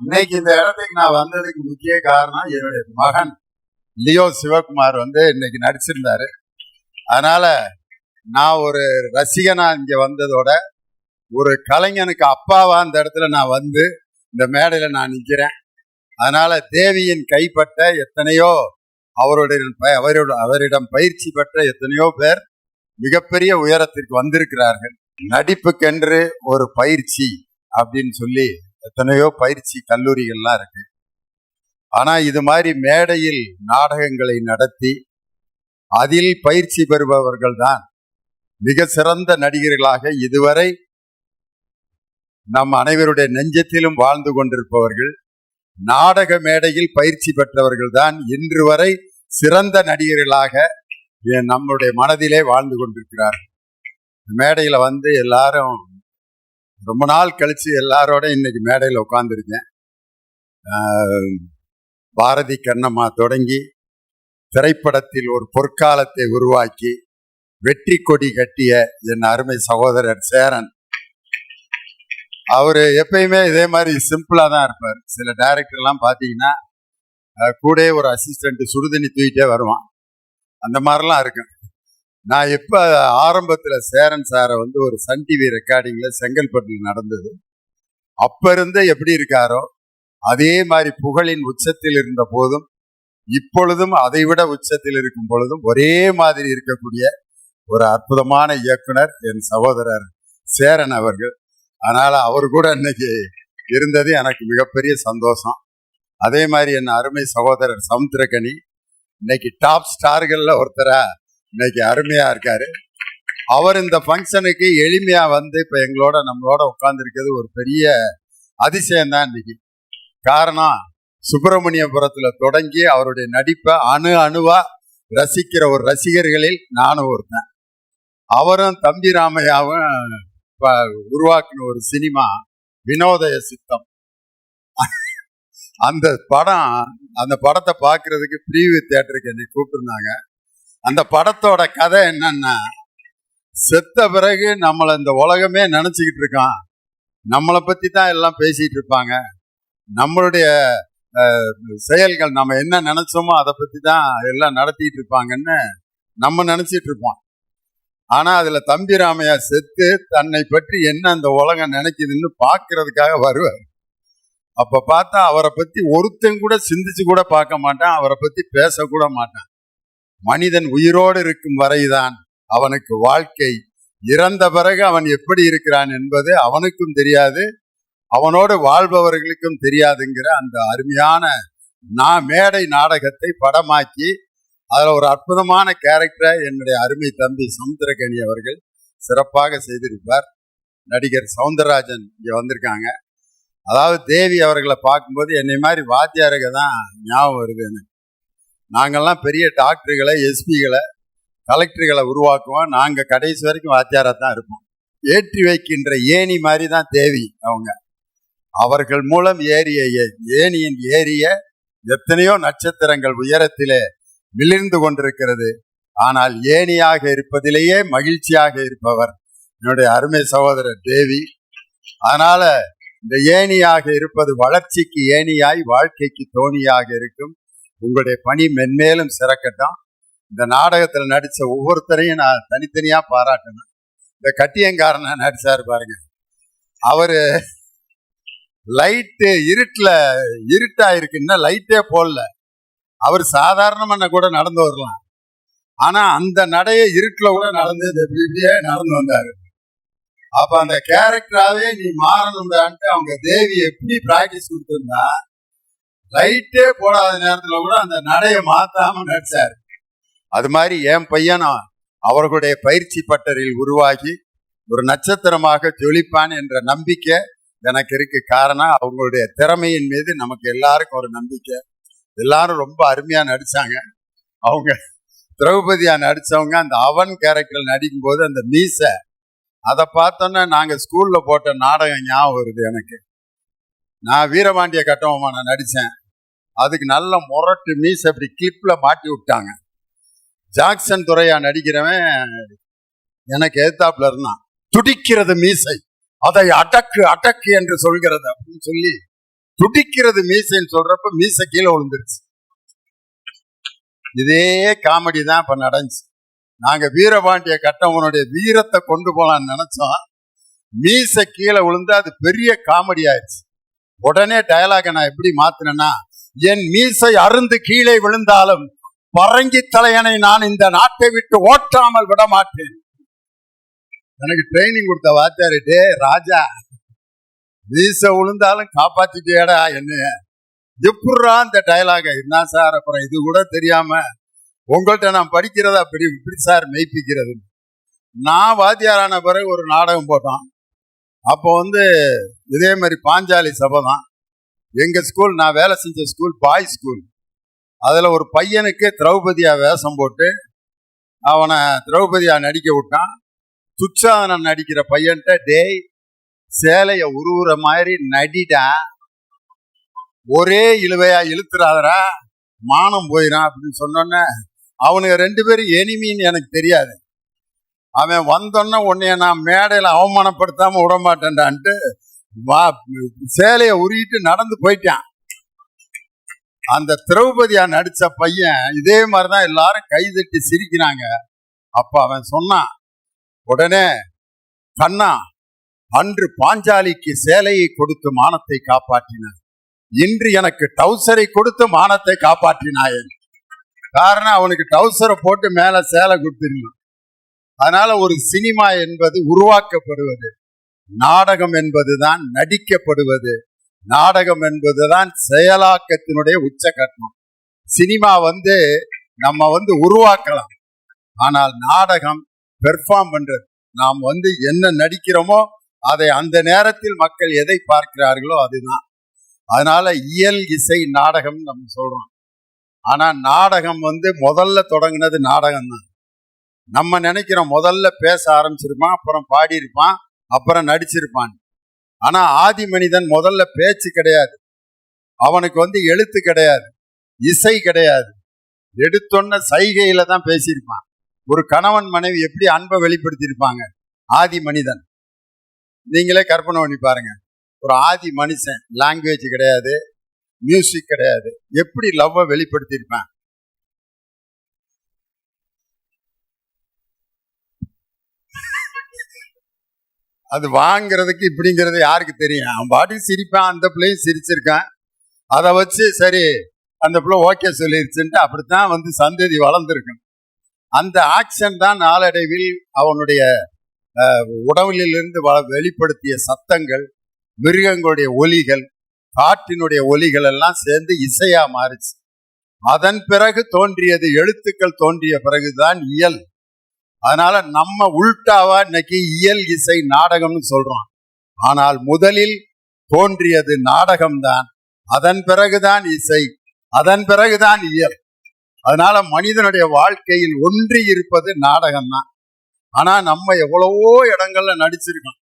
இன்னைக்கு இந்த இடத்துக்கு நான் வந்ததுக்கு முக்கிய காரணம் என்னுடைய மகன் லியோ சிவகுமார் வந்து இன்னைக்கு நடிச்சிருந்தாரு. அதனால நான் ஒரு ரசிகனா இங்க வந்ததோட ஒரு கலைஞனுக்கு அப்பாவா அந்த இடத்துல நான் வந்து இந்த மேடையில நான் நிற்கிறேன் அதனால தேவியின் கைப்பட்ட எத்தனையோ அவருடைய ப- அவரோட அவரிடம் பயிற்சி பெற்ற எத்தனையோ பேர் மிகப்பெரிய உயரத்திற்கு வந்திருக்கிறார்கள். நடிப்புக்கென்று ஒரு பயிற்சி அப்படின்னு சொல்லி எத்தனையோ பயிற்சி கல்லூரிகள்லாம் இருக்கு. ஆனா இது மாதிரி மேடையில் நாடகங்களை நடத்தி அதில் பயிற்சி பெறுபவர்கள் தான் மிக சிறந்த நடிகர்களாக இதுவரை நம் அனைவருடைய நெஞ்சத்திலும் வாழ்ந்து கொண்டிருப்பவர்கள் நாடக மேடையில் பயிற்சி பெற்றவர்கள் தான் இன்று வரை சிறந்த நடிகர்களாக எ- நம்முடைய மனதிலே வாழ்ந்து கொண்டிருக்கிறார்கள். மேடையில வந்து எல்லாரும் ரொம்ப நாள் கழிச்சு எல்லாரோட இன்னைக்கு மேடையில் உட்காந்துருக்கேன் பாரதி கண்ணம்மா தொடங்கி திரைப்படத்தில் ஒரு பொற்காலத்தை உருவாக்கி வெற்றி கொடி கட்டிய என் அருமை சகோதரர் சேரன். அவர் எப்பயுமே இதே மாதிரி சிம்பிளா தான் இருப்பார். சில டைரக்டர் பார்த்தீங்கன்னா கூட ஒரு அசிஸ்டன்ட் சுடுதண்ணி தூக்கிட்டே வருவான். அந்த மாதிரிலாம் இருக்கும். நான் இப்போ ஆரம்பத்தில் சேரன் சாரை வந்து ஒரு சன் டிவி ரெக்கார்டிங்கில் செங்கல்பட்டில் நடந்தது அப்போ இருந்தே எப்படி இருக்காரோ அதே மாதிரி புகழின் உச்சத்தில் இருந்த போதும் இப்பொழுதும் அதைவிட உச்சத்தில் இருக்கும் பொழுதும் ஒரே மாதிரி இருக்கக்கூடிய ஒரு அற்புதமான இயக்குனர் என் சகோதரர் சேரன் அவர்கள். அதனால் அவர் கூட இன்னைக்கு இருந்தது எனக்கு மிகப்பெரிய சந்தோஷம். அதே மாதிரி என் அருமை சகோதரர் சமுத்திரகனி இன்னைக்கு டாப் ஸ்டார்களில் ஒருத்தராக இன்னைக்கு அருமையா இருக்காரு. அவர் இந்த ஃபங்க்ஷனுக்கு எளிமையா வந்து இப்ப எங்களோட நம்மளோட உட்கார்ந்து ஒரு பெரிய அதிசயம் தான் இன்னைக்கு. காரணம் சுப்பிரமணியபுரத்துல தொடங்கி அவருடைய நடிப்பை அணு அணுவா ரசிக்கிற ஒரு ரசிகர்களில் நானும் ஒருத்தன். அவரும் தம்பி ராமையாவும் உருவாக்கின ஒரு சினிமா வினோதய சித்தம். அந்த படம் அந்த படத்தை பார்க்கறதுக்கு பிரிவு தேட்டருக்கு என்னை கூப்பிட்டுருந்தாங்க. அந்த படத்தோட கதை என்னன்னா செத்த பிறகு நம்மளை இந்த உலகமே நினச்சிக்கிட்டு இருக்கான். நம்மளை பத்தி தான் எல்லாம் பேசிட்டு இருப்பாங்க. நம்மளுடைய செயல்கள் நம்ம என்ன நினச்சோமோ அதை பத்தி தான் எல்லாம் நடத்திட்டு இருப்பாங்கன்னு நம்ம நினைச்சிட்டு இருப்போம். ஆனா அதுல தம்பி ராமையா செத்து தன்னை பற்றி என்ன அந்த உலகம் நினைக்குதுன்னு பார்க்கறதுக்காக வருவார். அப்ப பார்த்தா அவரை பத்தி ஒருத்தன் கூட சிந்திச்சு கூட பார்க்க மாட்டான். அவரை பத்தி பேசக்கூட மாட்டான். மனிதன் உயிரோடு இருக்கும் வரைதான் அவனுக்கு வாழ்க்கை இறந்த பிறகு அவன் எப்படி இருக்கிறான் என்பது அவனுக்கும் தெரியாது. அவனோடு வாழ்பவர்களுக்கும் தெரியாதுங்கிற அந்த அருமையான நான் மேடை நாடகத்தை படமாக்கி அதில் ஒரு அற்புதமான கேரக்டரை என்னுடைய அருமை தம்பி சமுத்திரகனி அவர்கள் சிறப்பாக செய்திருப்பார். நடிகர் சவுந்தரராஜன் இங்கே வந்திருக்காங்க. அதாவது தேவி அவர்களை பார்க்கும்போது என்னை மாதிரி வாத்தியாருக்கு தான் ஞாபகம் வருது எனக்கு. நாங்கள்லாம் பெரிய டாக்டர்களை எஸ்பிகளை கலெக்டர்களை உருவாக்குவோம். நாங்கள் கடைசி வரைக்கும் வாத்தியாரா தான் இருப்போம். ஏற்றி வைக்கின்ற ஏணி மாதிரி தான் தேவி அவங்க. அவர்கள் மூலம் ஏறிய ஏணியின் ஏறிய எத்தனையோ நட்சத்திரங்கள் உயரத்திலே விளிர்ந்து கொண்டிருக்கிறது. ஆனால் ஏணியாக இருப்பதிலேயே மகிழ்ச்சியாக இருப்பவர் என்னுடைய அருமை சகோதரர் தேவி. அதனால இந்த ஏணியாக இருப்பது வளர்ச்சிக்கு ஏணியாய் வாழ்க்கைக்கு தோணியாக இருக்கும். உங்களுடைய பணி மென்மேலும் சிறக்கட்டும். இந்த நாடகத்தில் நடிச்ச ஒவ்வொருத்தரையும் நான் தனித்தனியா பாராட்டணும். இந்த கட்டியங்காரனை நடிச்சாரு பாருங்க. அவரு லைட்டு இருட்டில் இருட்டா இருக்குன்னா லைட்டே போடல. அவர் சாதாரணமான கூட நடந்து வரலாம். ஆனா அந்த நடையை இருட்டில் கூட நடந்து இப்படியே நடந்து வந்தாரு. அப்போ அந்த கேரக்டராகவே நீ மாறணும்டான்ட்டு அவங்க தேவி எப்படி ப்ராக்டிஸ் கொடுத்திருந்தா லைட்டே போடாத நேரத்துல கூட அந்த நடைய மாத்தாம நடிச்சாரு. அது மாதிரி என் பையனும் அவர்களுடைய பயிற்சி பட்டறையில் உருவாகி ஒரு நட்சத்திரமாக ஜொலிப்பான் என்ற நம்பிக்கை எனக்கு இருக்கு. காரணம் அவங்களுடைய திறமையின் மீது நமக்கு எல்லாருக்கும் ஒரு நம்பிக்கை. எல்லாரும் ரொம்ப அருமையா நடிச்சாங்க. அவங்க திரௌபதியா நடிச்சவங்க அந்த அவன் கேரக்டர் நடிக்கும் போது அந்த மீசை அதை பார்த்தோன்னே நாங்க ஸ்கூல்ல போட்ட நாடகம் ஞாபகம் வருது எனக்கு. நான் வீரபாண்டிய கட்டபொம்மன் நான் நடிச்சேன். அதுக்கு நல்ல முரட்டு மீசை அப்படி கிளிப்ல மாட்டி விட்டாங்க. ஜாக்சன் துறையா நடிக்கிறவன் எனக்கு எதிர்த்தாப்புல இருந்தான். துடிக்கிறது மீசை. அதை அடக்கு அடக்கு என்று சொல்கிறது அப்படின்னு சொல்லி துடிக்கிறது மீசைன்னு சொல்றப்ப மீசை கீழே விழுந்துருச்சு. இதே காமெடி தான் இப்ப நடந்துச்சு. நாங்க வீரபாண்டிய கட்டவனுடைய வீரத்தை கொண்டு போலாம்னு நினைச்சோம். மீசை கீழே விழுந்து அது பெரிய காமெடி ஆயிடுச்சு. உடனே டயலாக நான் எப்படி மாத்தினேன்னா என் மீசை அருந்து கீழே விழுந்தாலும் பரங்கி தலையனை நான் இந்த நாட்டை விட்டு ஓட்டாமல் விட மாட்டேன். எனக்கு ட்ரைனிங் கொடுத்த வாத்தியாரு டே ராஜா மீசை விழுந்தாலும் காப்பாத்திட்டேடா என்ன. எப்படா இந்த டயலாக என்ன சார் அப்புறம் இது கூட தெரியாம உங்கள்கிட்ட நான் படிக்கிறதா அப்படி இப்படி சார் மெய்ப்பிக்கிறது. நான் வாத்தியாரான பிறகு ஒரு நாடகம் போட்டோம். அப்போ வந்து இதே மாதிரி பாஞ்சாலி சபை தான் எங்கள் ஸ்கூல் நான் வேலை செஞ்ச ஸ்கூல் பாய் ஸ்கூல் அதில் ஒரு பையனுக்கு திரௌபதியாக வேஷம் போட்டு அவனை திரௌபதியாக நடிக்க விட்டான். துச்சாதனன் நடிக்கிற பையன்ட்ட டேய் சேலையை உருவுற மாதிரி நடிட்டான் ஒரே இழுவையா இழுத்துறாதரா மானம் போயிடான் அப்படின்னு சொன்னோன்னே அவனுக்கு ரெண்டு பேரும் எனிமின்னு எனக்கு தெரியாது. அவன் வந்தோன்னே உன்னைய நான் மேடையில அவமானப்படுத்தாம விட மாட்டேன்டான்ட்டு வா சேலையை உருகிட்டு நடந்து போயிட்டான். அந்த திரௌபதியா நடிச்ச பையன் இதே மாதிரிதான் எல்லாரும் கைதட்டி சிரிக்கிறாங்க. அப்ப அவன் சொன்னான் உடனே கண்ணா அன்று பாஞ்சாலிக்கு சேலையை கொடுத்து மானத்தை காப்பாற்றினார் இன்று எனக்கு டவுசரை கொடுத்து மானத்தை காப்பாற்றினாயே. காரணம் அவனுக்கு டவுசரை போட்டு மேல சேலை கொடுத்துருந்தான் அதனால ஒரு சினிமா என்பது உருவாக்கப்படுவது. நாடகம் என்பதுதான் நடிக்கப்படுவது. நாடகம் என்பதுதான் செயலாக்கத்தினுடைய உச்சகட்டம். சினிமா வந்து நம்ம வந்து உருவாக்கலாம். ஆனால் நாடகம் பெர்ஃபார்ம் பண்றது. நாம் வந்து என்ன நடிக்கிறோமோ அதை அந்த நேரத்தில் மக்கள் எதை பார்க்கிறார்களோ அதுதான். அதனால இயல் இசை நாடகம் நம்ம சொல்றோம். ஆனா நாடகம் வந்து முதல்ல தொடங்கினது நாடகம் தான் நம்ம நினைக்கிறோம் முதல்ல பேச ஆரம்பிச்சிருப்பான் அப்புறம் பாடியிருப்பான் அப்புறம் நடிச்சிருப்பான். ஆனா ஆதி மனிதன் முதல்ல பேச்சு கிடையாது. அவனுக்கு வந்து எழுத்து கிடையாது இசை கிடையாது. எடுத்தொன்ன சைகையில தான் பேசியிருப்பான். ஒரு கணவன் மனைவி எப்படி அன்பை வெளிப்படுத்தியிருப்பாங்க? ஆதி மனிதன். நீங்களே கற்பனை பண்ணி பாருங்க. ஒரு ஆதி மனுஷன் லாங்குவேஜ் கிடையாது மியூசிக் கிடையாது. எப்படி லவ்வை வெளிப்படுத்தியிருப்பான்? அது வாங்குறதுக்கு இப்படிங்கிறது யாருக்கு தெரியும்? அவன் பாட்டுக்கு சிரிப்பான் அந்த பிள்ளையும் சிரிச்சிருக்கான். அதை வச்சு சரி அந்த பிள்ளை ஓகே சொல்லிருச்சுன்ட்டு அப்படித்தான் வந்து சந்ததி வளர்ந்துருக்கும் அந்த ஆக்ஷன் தான் நாளடைவில் அவனுடைய அஹ், உடலிலிருந்து வெளிப்படுத்திய சத்தங்கள் மிருகங்களுடைய ஒலிகள் காற்றினுடைய ஒலிகள் எல்லாம் சேர்ந்து இசையா மாறிச்சு. அதன் பிறகு தோன்றியது எழுத்துக்கள் தோன்றிய பிறகுதான் இயல். அதனால நம்ம உள்டாவா இன்னைக்கு இயல் இசை நாடகம்னு சொல்றோம். ஆனால் முதலில் தோன்றியது நாடகம்தான். அதன் பிறகுதான் இசை அதன் பிறகுதான் இயல். அதனால மனிதனுடைய வாழ்க்கையில் ஒன்றி இருப்பது நாடகம்தான். ஆனா நம்ம எவ்வளவோ இடங்கள்ல நடிச்சிருக்கோம்.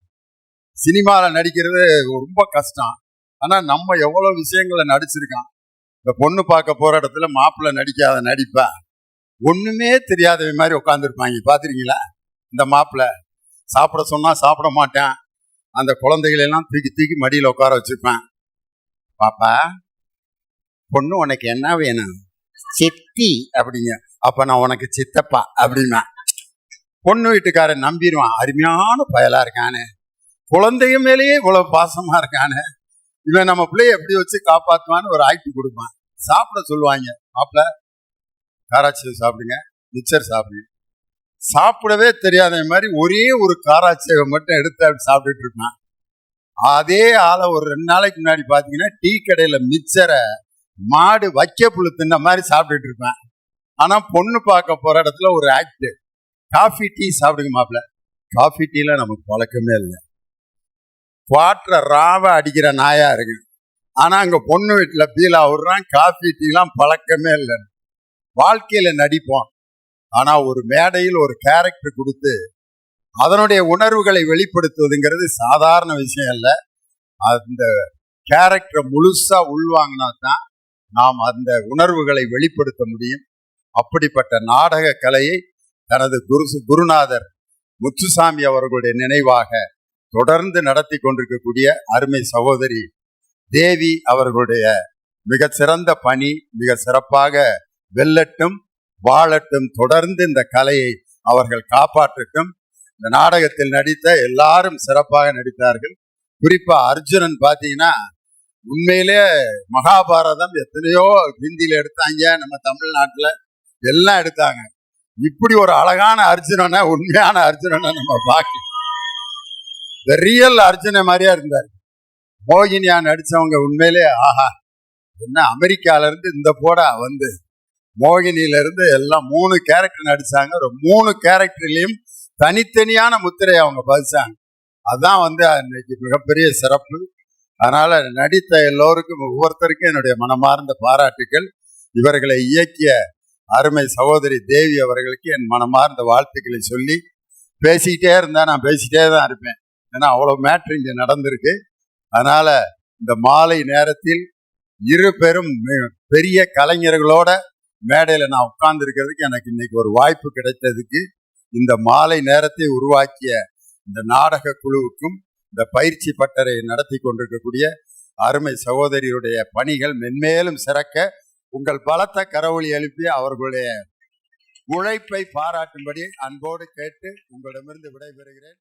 சினிமால நடிக்கிறது ரொம்ப கஷ்டம். ஆனா நம்ம எவ்வளவு விஷயங்களை நடிச்சிருக்கோம். இந்த பொண்ணு பார்க்க போற இடத்துல மாப்பிள்ளை நடிக்காத நடிப்பேன் ஒண்ணுமே தெரியாதவ மாதிரி உட்காந்துருப்பாங்க பாத்திருக்கீங்களா இந்த மாப்பிள்ளை சாப்பிட சொன்னா சாப்பிட மாட்டேன். அந்த குழந்தைகளை எல்லாம் தூக்கி தூக்கி மடியில உட்கார வச்சிருப்பேன். பாப்பா பொண்ணு உனக்கு என்ன வேணும்? சித்தி. அப்படிங்க. அப்ப நான் உனக்கு சித்தப்பா அப்படின்னா பொண்ணு வீட்டுக்காரன் நம்பிடுவான். அருமையான பயலா இருக்கானே. குழந்தைங்க மேலேயே இவ்வளவு பாசமா இருக்கானே. இவன் நம்ம பிள்ளைய எப்படி வச்சு காப்பாத்துவான்னு ஒரு ஆக்டி கொடுப்பான். சாப்பிட சொல்லுவாங்க. மாப்பிள்ள காராச்சி சாப்பிடுங்க. மிச்சர் சாப்பிடுங்க. சாப்பிடவே தெரியாத மாதிரி ஒரே ஒரு காராட்சியை மட்டும் எடுத்து அப்படி சாப்பிட்டுட்டு இருப்பான் அதே ஆளை ஒரு ரெண்டு நாளைக்கு முன்னாடி பார்த்தீங்கன்னா டீ கடையில் மிச்சரை மாடு வைக்க புழு தின்ன மாதிரி சாப்பிட்டுட்டு இருப்பேன் ஆனால் பொண்ணு பார்க்க போகிற இடத்துல ஒரு ஆக்ட் காஃபி டீ சாப்பிடுங்க மாப்பிள்ள. காஃபி டீல நமக்கு பழக்கமே இல்லை. குவாட்டரை ராவை அடிக்கிற நாயா இருக்கு. ஆனால் அங்கே பொண்ணு வீட்டில் பீலா விடுறான். காஃபி டீலாம் பழக்கமே இல்லை வாழ்க்கையில நடிப்போம். ஆனா ஒரு மேடையில் ஒரு கேரக்டர் கொடுத்து அதனுடைய உணர்வுகளை வெளிப்படுத்துவதுங்கிறது சாதாரண விஷயம் இல்ல அந்த கேரக்டரை முழுசா உள்வாங்கினா தான் நாம் அந்த உணர்வுகளை வெளிப்படுத்த முடியும். அப்படிப்பட்ட நாடக கலையை தனது குரு குருநாதர் முத்துசாமி அவர்களுடைய நினைவாக தொடர்ந்து நடத்தி கொண்டிருக்கக்கூடிய அருமை சகோதரி தேவி அவர்களுடைய மிக சிறந்த பணி மிக சிறப்பாக வெல்லட்டும் வாழட்டும் தொடர்ந்து இந்த கலையை அவர்கள் காப்பாற்றட்டும். இந்த நாடகத்தில் நடித்த எல்லாரும் சிறப்பாக நடித்தார்கள். குறிப்பா அர்ஜுனன் பாத்தீங்கன்னா உண்மையிலே மகாபாரதம் எத்தனையோ ஹிந்தியில எடுத்தாங்க நம்ம தமிழ்நாட்டுல எல்லாம் எடுத்தாங்க. இப்படி ஒரு அழகான அர்ஜுனனை உண்மையான அர்ஜுனனை நம்ம பார்க்க இந்த ரியல் அர்ஜுன மாதிரியா இருந்தார். மோகினியா நடிச்சவங்க உண்மையிலே ஆஹா என்ன அமெரிக்கால இருந்து இந்த போடா வந்து மோகினியிலிருந்து எல்லாம் மூணு கேரக்டர் நடித்தாங்க ஒரு மூணு கேரக்டர்லேயும் தனித்தனியான முத்திரையை அவங்க பதிச்சாங்க. அதுதான் வந்து அன்னைக்கு மிகப்பெரிய சிறப்பு. அதனால் நடித்த எல்லோருக்கும் ஒவ்வொருத்தருக்கும் என்னுடைய மனமார்ந்த பாராட்டுகள் இவர்களை இயக்கிய அருமை சகோதரி தேவி அவர்களுக்கு என் மனமார்ந்த வாழ்த்துக்களை சொல்லி பேசிக்கிட்டே இருந்தால் நான் பேசிக்கிட்டே தான் இருப்பேன். ஏன்னா அவ்வளோ மேட்ரு இங்கே நடந்திருக்கு. அதனால் இந்த மாலை நேரத்தில் இரு பெரும் பெரிய கலைஞர்களோட மேடையில் நான் உட்கார்ந்து இருக்கிறதுக்கு எனக்கு இன்னைக்கு ஒரு வாய்ப்பு கிடைத்ததுக்கு இந்த மாலை நேரத்தை உருவாக்கிய இந்த நாடக குழுவுக்கும் இந்த பயிற்சி பட்டறை நடத்தி கொண்டிருக்கக்கூடிய அருமை சகோதரியுடைய பணிகள் மென்மேலும் சிறக்க உங்கள் பலத்த கரவொளி எழுப்பி அவர்களுடைய உழைப்பை பாராட்டும்படி அன்போடு கேட்டு உங்களிடமிருந்து விடைபெறுகிறேன்.